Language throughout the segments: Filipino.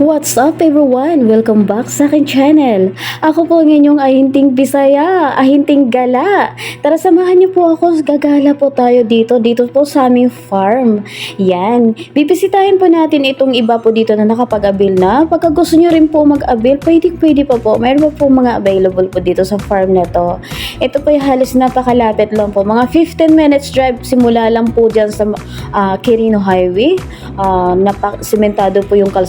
What's up everyone? Welcome back sa akin channel. Ako po ang inyong ahinting Bisaya, ahinting Gala. Tara samahan niyo po ako, gagala po tayo dito, dito po sa aming farm. Yan, bibisitahin po natin itong iba po dito na nakapag-abil na. Pagka gusto niyo rin po mag-abil, pwede pwede pa po. Meron pa po mga available po dito sa farm na to. Ito po yung halos napakalapit lang po. Mga 15 minutes drive simula lang po dyan sa ah, Quirino Highway. Ah, napak po yung kalsada.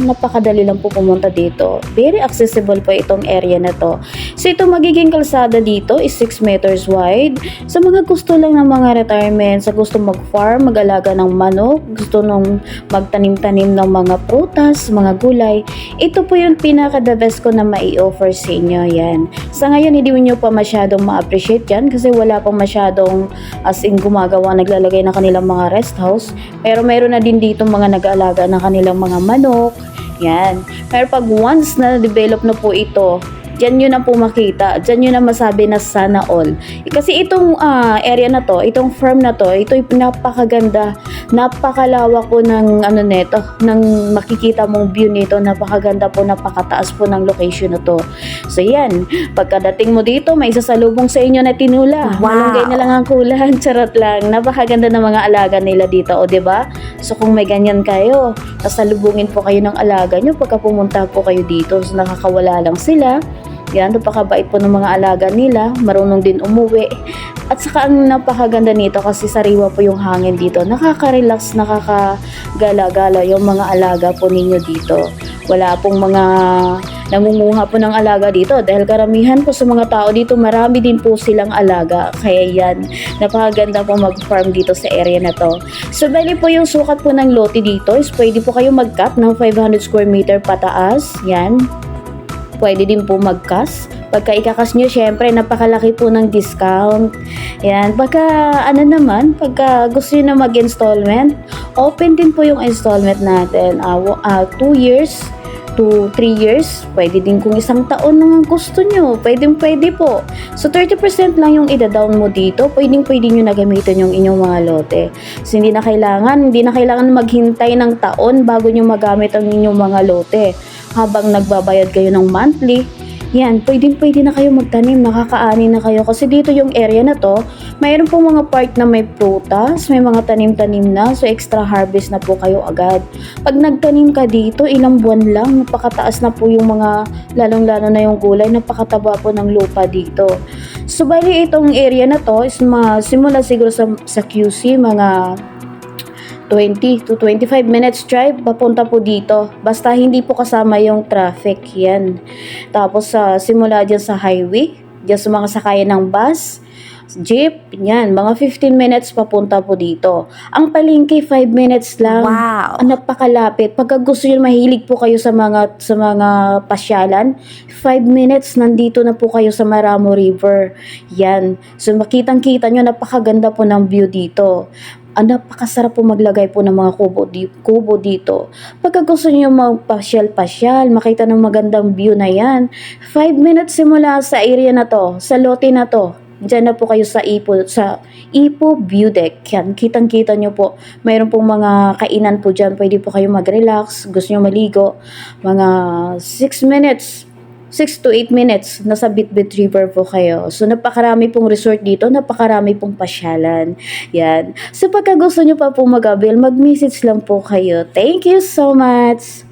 Napakadali lang po pumunta dito. Very accessible po itong area na to. So ito magiging kalsada dito is 6 meters wide. Sa mga gusto lang ng mga retirement, sa gusto mag-farm, mag-alaga ng manok, gusto nung magtanim-tanim ng mga prutas, mga gulay, ito po yung pinaka-the best ko na mai-offer sa inyo. Yan. Sa ngayon, hindi nyo pa masyadong ma-appreciate yan kasi wala pang masyadong as in gumagawa, naglalagay ng kanilang mga rest house. Pero meron na din dito mga nag-aalaga ng kanilang mga manok. Yan. Pero pag once na develop na po ito, Diyan nyo na po makita. Diyan nyo na masabi na sana all. Kasi itong ah, area na to, itong farm na to, ito napakaganda. Napakalawak po ng ano neto, ng makikita mong view nito. Napakaganda po, napakataas po ng location na to. So yan, pagkadating mo dito, may isasalubong sa inyo na tinula. Wow. Malunggay na lang ang kulan, charot lang. Napakaganda ng mga alaga nila dito, o ba? So kung may ganyan kayo, sasalubungin po kayo ng alaga nyo pagka pumunta po kayo dito. So nakakawala lang sila. Yan, napakabait po ng mga alaga nila, marunong din umuwi. At saka ang napakaganda nito kasi sariwa po yung hangin dito. Nakaka-relax, nakakagala-gala yung mga alaga po ninyo dito. Wala pong mga nangunguha po ng alaga dito dahil karamihan po sa mga tao dito marami din po silang alaga. Kaya yan, napakaganda po mag-farm dito sa area na to. So, bali po yung sukat po ng lote dito is pwede po kayo mag-cut ng 500 square meter pataas. Yan, pwede din po mag-cast. Pagka ikakas nyo, syempre, napakalaki po ng discount. Yan. Pagka, ano naman, pagka gusto nyo na mag-installment, open din po yung installment natin. 2 years to 3 years. Pwede din kung isang taon na gusto nyo. Pwede, pwede po. So, 30% lang yung ida-down mo dito. Pwede, pwede nyo na gamitin yung inyong mga lote. So, hindi na kailangan, hindi na kailangan maghintay ng taon bago nyo magamit ang inyong mga lote. Habang nagbabayad kayo ng monthly, yan, pwede, pwede na kayo magtanim, nakakaani na kayo. Kasi dito yung area na to, mayroon po mga part na may prutas, may mga tanim-tanim na, so extra harvest na po kayo agad. Pag nagtanim ka dito, ilang buwan lang, napakataas na po yung mga, lalong-lalo na yung gulay, napakataba po ng lupa dito. So, bali itong area na to, is ma, simula siguro sa, sa QC, mga 20 to 25 minutes drive papunta po dito. Basta hindi po kasama yung traffic yan. Tapos sa simula dyan sa highway, dyan sa mga sakayan ng bus, jeep, yan, mga 15 minutes papunta po dito. Ang palengke 5 minutes lang. Wow. Ang napakalapit. Pagka gusto nyo mahilig po kayo sa mga sa mga pasyalan, 5 minutes nandito na po kayo sa Maramo River. Yan. So makitang-kita nyo napakaganda po ng view dito. Ang napakasarap po maglagay po ng mga kubo, di, kubo dito. Pagka gusto niyo magpasyal-pasyal, makita ng magandang view na yan, 5 minutes simula sa area na to, sa lote na to. Diyan na po kayo sa Ipo, sa Ipo View Deck. Yan, kitang-kita nyo po. Mayroon pong mga kainan po dyan. Pwede po kayo mag-relax. Gusto nyo maligo. Mga 6 minutes 6 to 8 minutes, nasa Bitbit River po kayo. So, napakarami pong resort dito, napakarami pong pasyalan. Yan. So, pagka gusto nyo pa po mag-avail, mag-message lang po kayo. Thank you so much!